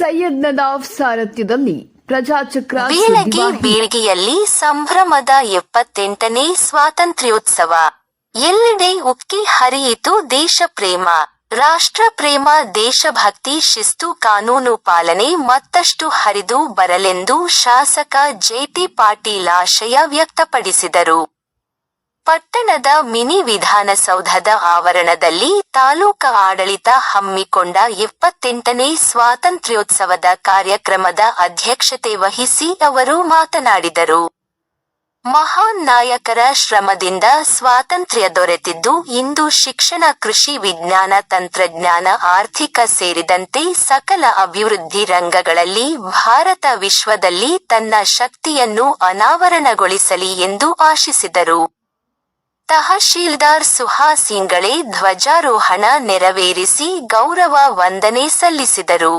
ಯಜ್ಞದ ಸಾರಥ್ಯದಲ್ಲಿ ಪ್ರಜಾಚಕ್ರ ಬೀಳಗಿ ಬೀಳ್ಗಿಯಲ್ಲಿ ಸಂಭ್ರಮದ ಎಪ್ಪತ್ತೆಂಟನೇ ಸ್ವಾತಂತ್ರ್ಯೋತ್ಸವ. ಎಲ್ಲೆಡೆ ಉಕ್ಕಿ ಹರಿಯಿತು ದೇಶ ಪ್ರೇಮ ರಾಷ್ಟ್ರ ಪ್ರೇಮ ದೇಶಭಕ್ತಿ ಶಿಸ್ತು ಕಾನೂನು ಪಾಲನೆ ಮತ್ತಷ್ಟು ಹರಿದು ಬರಲೆಂದು ಶಾಸಕ ಜೆಟಿ ಪಾಟೀಲ್ ಆಶಯ ವ್ಯಕ್ತಪಡಿಸಿದರು. ಪಟ್ಟಣದ ಮಿನಿ ವಿಧಾನಸೌಧದ ಆವರಣದಲ್ಲಿ ತಾಲೂಕು ಆಡಳಿತ ಹಮ್ಮಿಕೊಂಡ ಎಪ್ಪತ್ತೆಂಟನೇ ಸ್ವಾತಂತ್ರ್ಯೋತ್ಸವದ ಕಾರ್ಯಕ್ರಮದ ಅಧ್ಯಕ್ಷತೆ ವಹಿಸಿ ಅವರು ಮಾತನಾಡಿದರು. ಮಹಾನ್ ನಾಯಕರ ಶ್ರಮದಿಂದ ಸ್ವಾತಂತ್ರ್ಯ ದೊರೆತಿದ್ದು, ಇಂದು ಶಿಕ್ಷಣ, ಕೃಷಿ, ವಿಜ್ಞಾನ, ತಂತ್ರಜ್ಞಾನ, ಆರ್ಥಿಕ ಸೇರಿದಂತೆ ಸಕಲ ಅಭಿವೃದ್ಧಿ ರಂಗಗಳಲ್ಲಿ ಭಾರತ ವಿಶ್ವದಲ್ಲಿ ತನ್ನ ಶಕ್ತಿಯನ್ನು ಅನಾವರಣಗೊಳಿಸಲಿ ಎಂದು ಆಶಿಸಿದರು. ತಹಶೀಲ್ದಾರ್ ಸುಹಾಸೀನ್ಗಳೇ ಧ್ವಜಾರೋಹಣ ನೆರವೇರಿಸಿ ಗೌರವ ವಂದನೆ ಸಲ್ಲಿಸಿದರು.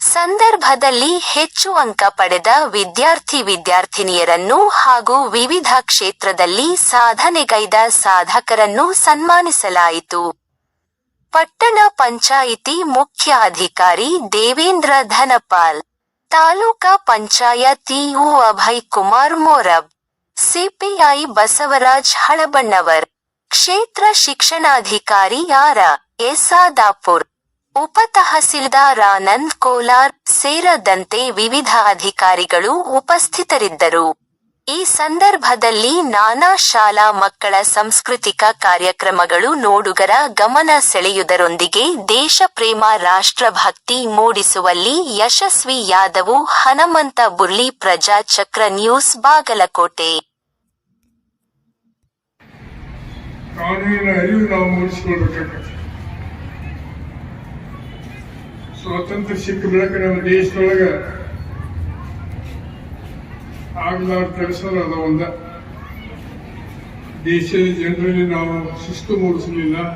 ಸಂದರ್ಭದಲ್ಲಿ ಹೆಚ್ಚು ಅಂಕ ಪಡೆದ ವಿದ್ಯಾರ್ಥಿ ವಿದ್ಯಾರ್ಥಿನಿಯರನ್ನು ಹಾಗೂ ವಿವಿಧ ಕ್ಷೇತ್ರದಲ್ಲಿ ಸಾಧನೆಗೈದ ಸಾಧಕರನ್ನು ಸನ್ಮಾನಿಸಲಾಯಿತು. ಪಟ್ಟಣ ಪಂಚಾಯಿತಿ ಮುಖ್ಯ ಅಧಿಕಾರಿ ದೇವೇಂದ್ರ ಧನಪಾಲ್, ತಾಲೂಕಾ ಪಂಚಾಯತಿ ಇಒ ಅಭಯ್ ಕುಮಾರ್ ಮೋರಬ್ ಸಿಪಿಐ ಬಸವರಾಜ್ ಹಳಬಣ್ಣವರ್, ಕ್ಷೇತ್ರ ಶಿಕ್ಷಣಾಧಿಕಾರಿ ಯಾರ, ಎಸಾದಾಪುರ್ ಉಪ ತಹಸೀಲ್ದಾರ್ ಆನಂದ್ ಕೋಲಾರ್ ಸೇರದಂತೆ ವಿವಿಧ ಅಧಿಕಾರಿಗಳು ಉಪಸ್ಥಿತರಿದ್ದರು. ಈ ಸಂದರ್ಭದಲ್ಲಿ ನಾನಾ ಶಾಲಾ ಮಕ್ಕಳ ಸಾಂಸ್ಕೃತಿಕ ಕಾರ್ಯಕ್ರಮಗಳು ನೋಡುಗರ ಗಮನ ಸೆಳೆಯುವುದರೊಂದಿಗೆ ದೇಶ ಪ್ರೇಮ ರಾಷ್ಟ್ರಭಕ್ತಿ ಮೂಡಿಸುವಲ್ಲಿ ಯಶಸ್ವಿ ಯಾದವು ಹನುಮಂತ ಬುರ್ಲಿ ಪ್ರಜಾಚಕ್ರ ನ್ಯೂಸ್ ಬಾಗಲಕೋಟೆ. ಕಾನೂನಿನ ಅರಿವು ನಾವು ಮೂಡಿಸಿಕೊಳ್ಬೇಕಾಗತ್ತೆ. ಸ್ವಾತಂತ್ರ್ಯ ಸಿಕ್ಕ ಬಳಿಕ ನಮ್ಮ ದೇಶದೊಳಗ ಆಗ್ಲಾರ ಕೆಲಸ ಅದ ಒಂದ. ದೇಶದ ಜನರಲ್ಲಿ ನಾವು ಶಿಸ್ತು ಮೂಡಿಸಲಿಲ್ಲ.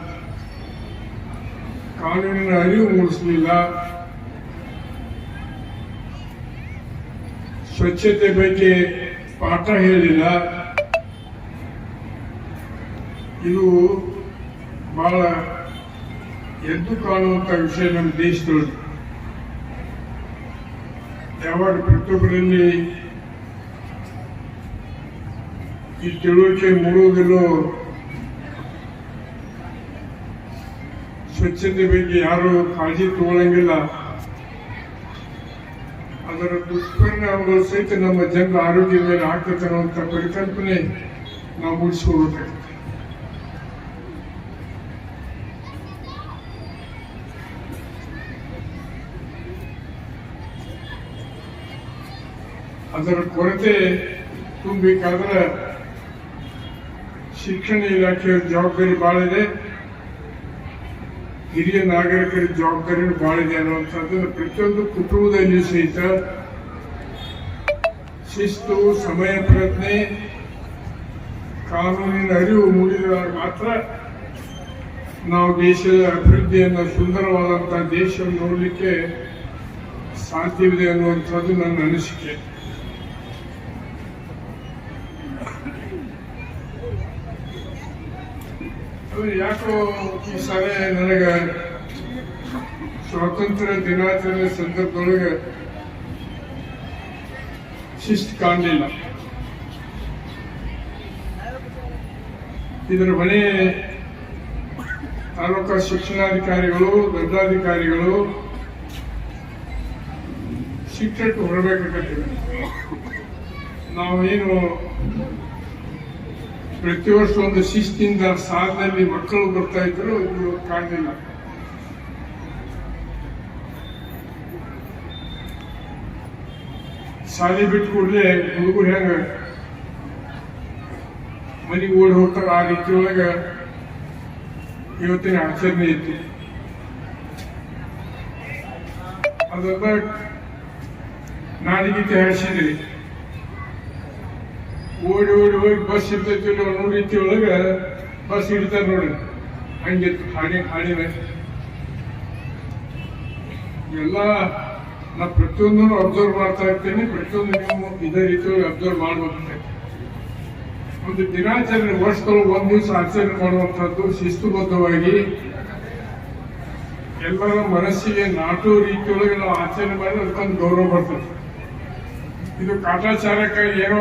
ಕಾನೂನಿನ ಅರಿವು ಮೂಡಿಸಲಿಲ್ಲ. ಸ್ವಚ್ಛತೆ ಬಗ್ಗೆ ಪಾಠ ಹೇಳಿಲ್ಲ. ಇದು ಬಹಳ ಎದ್ದು ಕಾಣುವಂತ ವಿಷಯ ನಮ್ಮ ದೇಶದೊಳಗೆ. ಯಾವಾಗ ಪ್ರತಿಯೊಬ್ಬರಲ್ಲಿ ಈ ತಿಳುವಳಿಕೆ ಮೂಡುವುದಿಲ್ಲೋ ಸ್ವಚ್ಛತೆ ಬಗ್ಗೆ ಯಾರು ಕಾಳಜಿ ತಗೊಳ್ಳಂಗಿಲ್ಲ ಅದರ ದುಷ್ಪರಿಣಾಮಗಳು ಸಹಿತ ನಮ್ಮ ಜನರ ಆರೋಗ್ಯದ ಮೇಲೆ ಆಗ್ತದೆ ಅನ್ನುವಂಥ ಪರಿಕಲ್ಪನೆ ನಾವು ಮೂಡಿಸ್ಕೊಳ್ಬೇಕಾಗ್ತದೆ ಅದರ ಕೊರತೆ ತುಂಬಬೇಕಾದ್ರೆ ಶಿಕ್ಷಣ ಇಲಾಖೆಯ ಜವಾಬ್ದಾರಿ ಬಹಳ ಇದೆ. ಹಿರಿಯ ನಾಗರಿಕರ ಜವಾಬ್ದಾರಿನೂ ಬಹಳ ಇದೆ ಅನ್ನುವಂಥದ್ದು ಪ್ರತಿಯೊಂದು ಕುಟುಂಬದಲ್ಲಿ ಸಹಿತ ಶಿಸ್ತು, ಸಮಯ ಪ್ರಜ್ಞೆ, ಕಾನೂನಿನ ಅರಿವು ಮೂಡಿದಾಗ ಮಾತ್ರ ನಾವು ದೇಶದ ಅಭಿವೃದ್ಧಿಯನ್ನು ಸುಂದರವಾದಂತಹ ದೇಶವನ್ನು ನೋಡಲಿಕ್ಕೆ ಸಾಧ್ಯವಿದೆ ಅನ್ನುವಂಥದ್ದು ನನ್ನ ಅನಿಸಿಕೆ. ಯಾಕೋ ಈ ಸಲ ನನಗ ಸ್ವಾತಂತ್ರ್ಯ ದಿನಾಚರಣೆ ಸಂದರ್ಭದೊಳಗೆ ಶಿಸ್ತು ಕಾಣಲಿಲ್ಲ. ಇದರ ಮನೆ ತಾಲೂಕಾ ಶಿಕ್ಷಣಾಧಿಕಾರಿಗಳು ದಂಡಾಧಿಕಾರಿಗಳು ಶಿಕ್ಷಕ ಹೊರಬೇಕಾಗತ್ತಿದೆ ಏನು ಪ್ರತಿ ವರ್ಷ ಒಂದು ಶಿಸ್ತಿಂದ ಸಾಲಿನಲ್ಲಿ ಮಕ್ಕಳು ಬರ್ತಾ ಇದ್ರು ಇದು ಕಾಣಲಿಲ್ಲ. ಶಾಲೆ ಬಿಟ್ಟು ಕೂಡಲೇ ಹುಡುಗರು ಹೆಂಗ ಮನೆಗೆ ಓಡಿ ಹೋಗ್ತಾರೆ ಆ ರೀತಿ ಒಳಗ ಇವತ್ತಿನ ಆಚರಣೆ ಇತ್ತು ಅದೆಲ್ಲ ನಾಡಿಗೆ ಹೇಳಿಸಿದ್ರಿ ಓಡಿ ಓಡಿ ಹೋಗಿ ಬಸ್ ಇರ್ತೈತಿ ಅನ್ನೋ ಒಳಗ. ಬಸ್ ಇಡ್ತಾರೆ ನೋಡಿ. ಹಂಗಿತ್ತು ಹಾಡಿ ಹಾಡಿನ ಎಲ್ಲ, ನಾ ಪ್ರತಿಯೊಂದನ್ನು ಅಬ್ಸರ್ವ್ ಮಾಡ್ತಾ ಇರ್ತೇನೆ. ಪ್ರತಿಯೊಂದು ಇದೇ ರೀತಿಯಾಗಿ ಅಬ್ಸರ್ವ್ ಮಾಡ್ಬೇಕಾಗ್ತದೆ ಒಂದು ದಿನಾಚರಣೆ ವರ್ಷದೊಳಗೆ ಒಂದು ದಿವಸ ಆಚರಣೆ ಮಾಡುವಂತದ್ದು ಶಿಸ್ತುಬದ್ಧವಾಗಿ ಎಲ್ಲರ ಮನಸ್ಸಿಗೆ ನಾಟೋ ರೀತಿಯೊಳಗೆ ನಾವು ಆಚರಣೆ ಮಾಡಿದ್ರೆ ಅದಕ್ಕೊಂದು ಗೌರವ ಬರ್ತದೆ. ಇದು ಕಾಟಾಚಾರಕ್ಕಾಗಿ ಏನೋ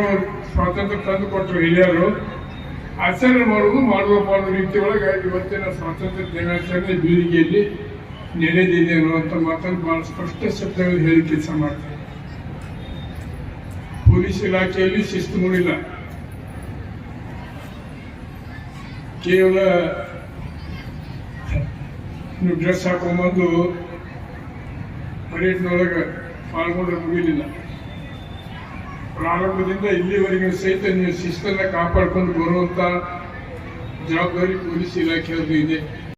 ಸ್ವಾತಂತ್ರ್ಯ ತಂದು ಕೊಟ್ಟರು ಹಿರಿಯರು. ಆಚರಣೆ ಮಾಡುವುದು ಮಾಡುವ ಅನ್ನೋ ಒಳಗೆ ಇವತ್ತಿನ ಸ್ವಾತಂತ್ರ್ಯ ದಿನಾಚರಣೆ ಬೀದಿಗೆಯಲ್ಲಿ ನಡೆದಿದೆ ಅನ್ನುವಂಥ ಮಾತನ್ನು ಬಹಳ ಸ್ಪಷ್ಟ ಶಬ್ದಗಳಲ್ಲಿ ಹೇಳಿ ಕೆಲಸ ಮಾಡ್ತಾರೆ ಪೊಲೀಸ್ ಇಲಾಖೆಯಲ್ಲಿ ಶಿಸ್ತು ಮೂಡಿಲ್ಲ. ಕೇವಲ ಡ್ರೆಸ್ ಹಾಕೊಂಬಂದು ಪರೇಡ್ನೊಳಗೆ ಪಾಲ್ಗೊಂಡ್ರೆ ಮುಗಿಲಿಲ್ಲ. ಪ್ರಾರಂಭದಿಂದ ಇಲ್ಲಿವರೆಗೆ ಸಹಿತ ನೀವು ಶಿಸ್ತನ್ನ ಕಾಪಾಡ್ಕೊಂಡು ಬರುವಂತ ಜವಾಬ್ದಾರಿ ಪೊಲೀಸ್ ಇಲಾಖೆಯದು ಇದೆ.